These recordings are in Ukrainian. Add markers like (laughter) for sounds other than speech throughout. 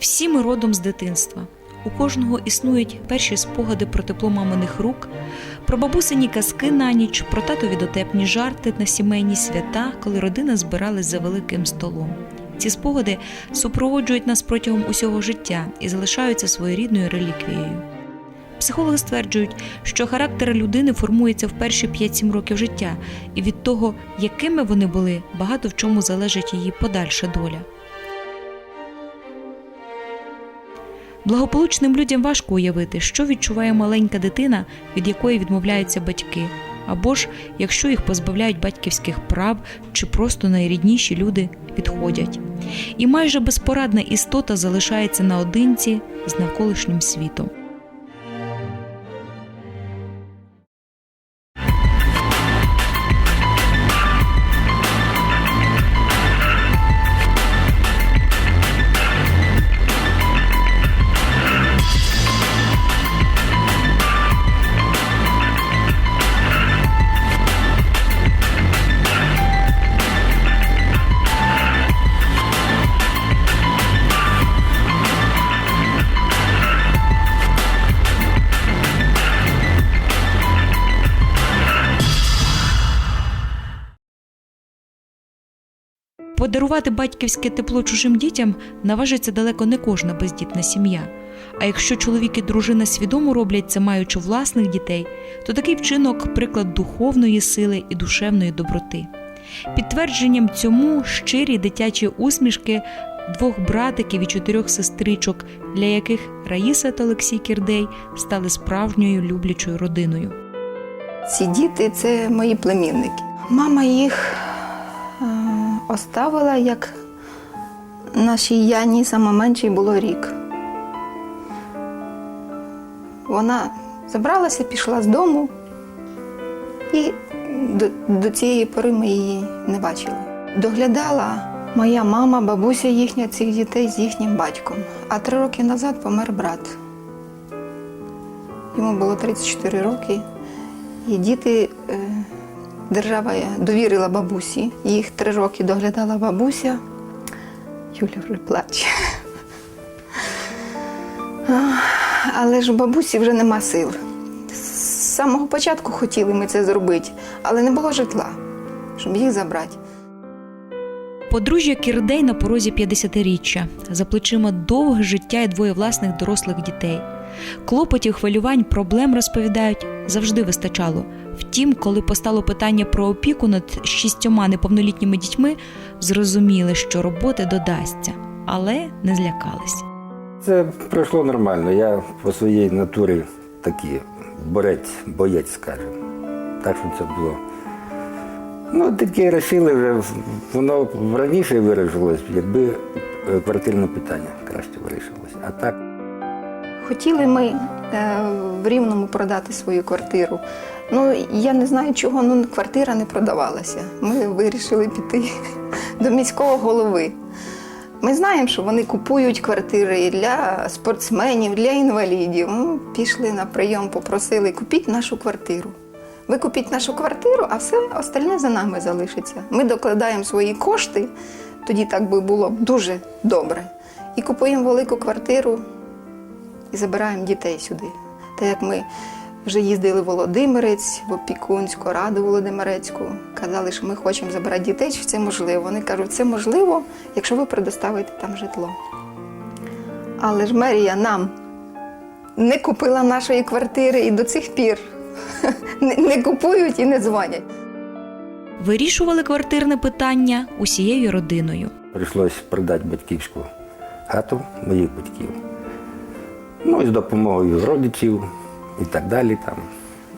Всі ми родом з дитинства. У кожного існують перші спогади про тепло маминих рук, про бабусині казки на ніч, про татові дотепні жарти на сімейні свята, коли родина збиралась за великим столом. Ці спогади супроводжують нас протягом усього життя і залишаються своєрідною реліквією. Психологи стверджують, що характер людини формується в перші 5-7 років життя, і від того, якими вони були, багато в чому залежить її подальша доля. Благополучним людям важко уявити, що відчуває маленька дитина, від якої відмовляються батьки, або ж якщо їх позбавляють батьківських прав чи просто найрідніші люди відходять. І майже безпорадна істота залишається наодинці з навколишнім світом. Подарувати батьківське тепло чужим дітям наважиться далеко не кожна бездітна сім'я. А якщо чоловік і дружина свідомо роблять це, маючи власних дітей, то такий вчинок приклад духовної сили і душевної доброти. Підтвердженням цьому щирі дитячі усмішки двох братиків і чотирьох сестричок, для яких Раїса та Олексій Кірдей стали справжньою люблячою родиною. Ці діти це мої племінники. Мама їх оставила, як нашій Яні саме меншій було рік. Вона забралася, пішла з дому, і до, до цієї пори ми її не бачили. Доглядала моя мама, бабуся їхня цих дітей з їхнім батьком. А три роки назад помер брат. Йому було 34 роки. І діти е, держава довірила бабусі. Їх три роки доглядала бабуся. Юля вже плаче. Але ж у бабусі вже нема сил. З самого початку хотіли ми це зробити, але не було житла, щоб їх забрати. Подружжя Кірдей на порозі 50-річчя. За плечима довге життя і двоє власних дорослих дітей. Клопотів, хвилювань, проблем розповідають завжди вистачало. Втім, коли постало питання про опіку над шістьома неповнолітніми дітьми, зрозуміли, що роботи додасться, але не злякались. Це пройшло нормально. Я по своїй натурі такий борець, боєць, скажімо. Так що це було. Ну, таке рішили вже, воно раніше вирішилось, якби квартирне питання краще вирішилось. А так, Хотіли ми е, в Рівному продати свою квартиру. Ну, я не знаю чого, ну квартира не продавалася. Ми вирішили піти до міського голови. Ми знаємо, що вони купують квартири для спортсменів, для інвалідів. Ми пішли на прийом, попросили, купіть нашу квартиру. Ви купіть нашу квартиру, а все остальне за нами залишиться. Ми докладаємо свої кошти, тоді так би було дуже добре. І купуємо велику квартиру, і забираємо дітей сюди. Так як ми вже їздили в Володимирець, в опікунську раду Володимирецьку, казали, що ми хочемо забирати дітей, чи це можливо. Вони кажуть, це можливо, якщо ви предоставите там житло. Але ж мерія нам не купила нашої квартири і до цих пір (laughs) не- не купують і не дзвонять. Вирішували квартирне питання усією родиною. прийшлось продати батьківську хату моїх батьків. Ну і з допомогою родичів і так далі. Там.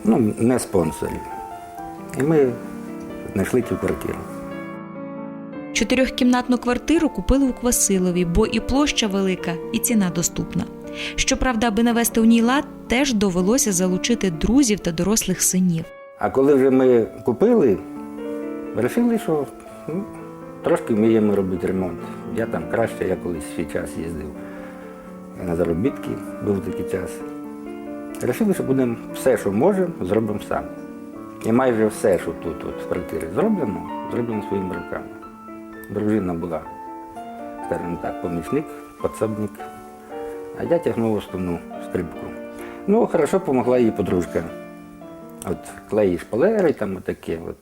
Ну, не спонсорів. І ми знайшли цю квартиру. Чотирьохкімнатну квартиру купили у Квасилові, бо і площа велика, і ціна доступна. Щоправда, аби навести у ній лад, теж довелося залучити друзів та дорослих синів. А коли вже ми купили, вирішили, що ну, трошки вміємо робити ремонт. Я там краще, я колись свій час їздив на заробітки, був такий час. Вирішили, що будемо все, що можемо, зробимо самі. І майже все, що тут от, в квартирі зроблено, зроблено своїми руками. Дружина була скажімо так, помічник, підсобник. А я тягнув основну скрипку. Ну, хорошо допомогла її подружка. От клеї шпалери, там отаке. От.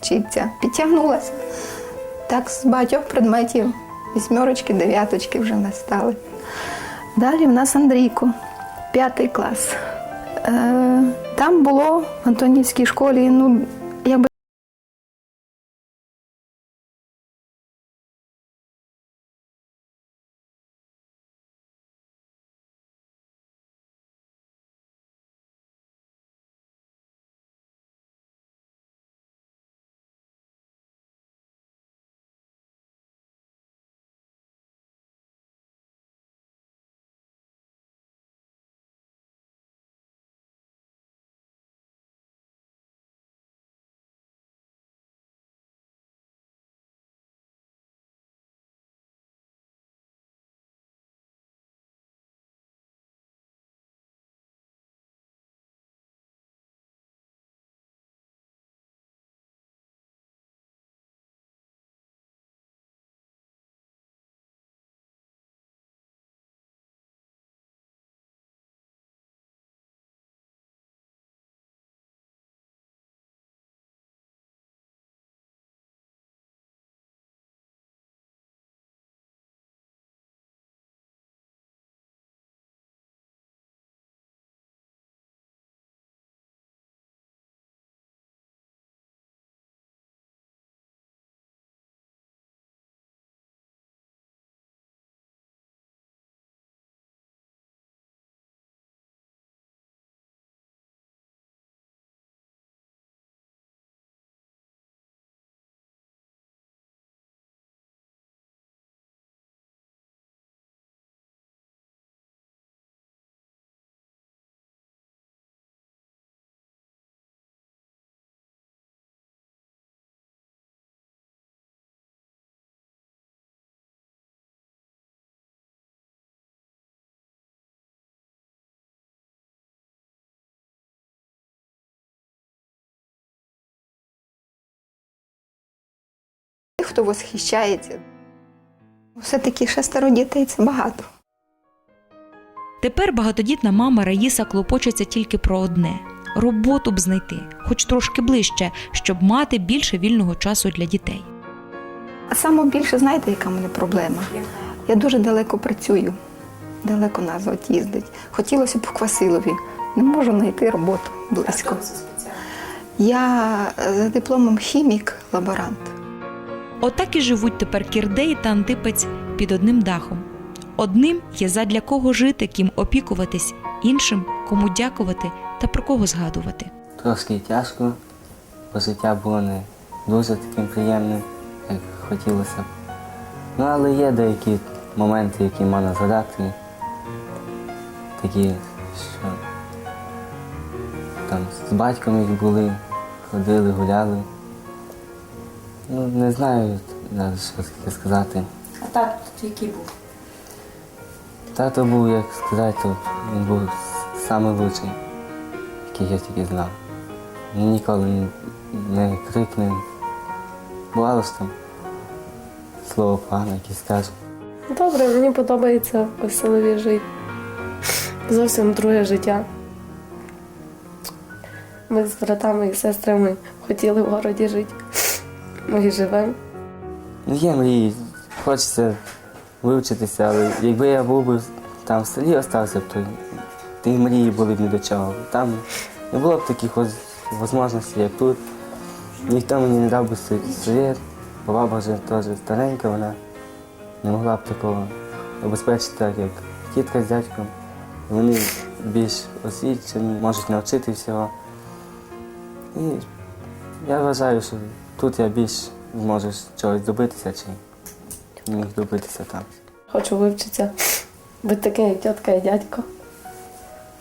Вчиться, підтягнулася. Так з багатьох предметів вісьмерочки, дев'яточки вже не стали. Далі в нас Андрійко, п'ятий клас. Е, там було в Антонівській школі, ну, хто восхищається. Все-таки шестеро дітей це багато. Тепер багатодітна мама Раїса клопочеться тільки про одне роботу б знайти, хоч трошки ближче, щоб мати більше вільного часу для дітей. А саме більше, знаєте, яка в мене проблема? Я дуже далеко працюю, далеко нас от їздить. Хотілося б в Квасилові. Не можу знайти роботу близько. Я е, за дипломом хімік, лаборант. Отак і живуть тепер Кірдей та Антипець під одним дахом. Одним є задля кого жити, ким опікуватись, іншим кому дякувати та про кого згадувати. Трошки тяжко, бо життя було не дуже таким приємним, як хотілося б. Ну, але є деякі моменти, які можна згадати. Такі, що там з батьком як були, ходили, гуляли. Ну, не знаю навіть, що таке сказати. А тато тут який був? Тато був, як сказати, то він був найкращий, який я тільки знав. Він Ніколи не, не крикне. Бувало ж там слово погане, якесь скаже. Добре, мені подобається в селові жити. Зовсім друге життя. Ми з братами і сестрами хотіли в городі жити. Ми і живемо. Є мрії, хочеться вивчитися, але якби я був би там в селі остався то ті мрії були б ні до чого. Там не було б таких можливостей, як тут. Ніхто мені не дав би со- совет, баба вже теж старенька, вона не могла б такого обезпечити, так як тітка з дядьком. Вони більш освічені, можуть навчити всього. І я вважаю, що тут я більш зможу чогось добитися, чи міг добитися там. Хочу вивчитися, бути таким, як тітка і дядько.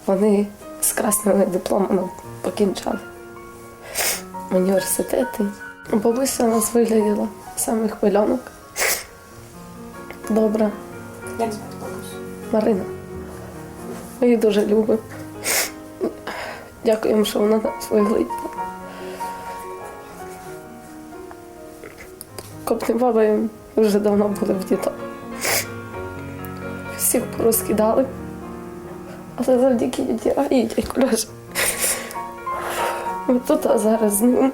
Вони з красними дипломами покінчали університети. Бабуся у нас вигляділа з самих пильонок. Добра. Як звати бабусю? Марина. Ми її дуже любимо. Дякуємо, що вона нас вигляділа. Копні баби вже давно були в діток. Всіх порозкидали. Але завдяки діді Раї і дядьку. Ми тут а зараз з ним.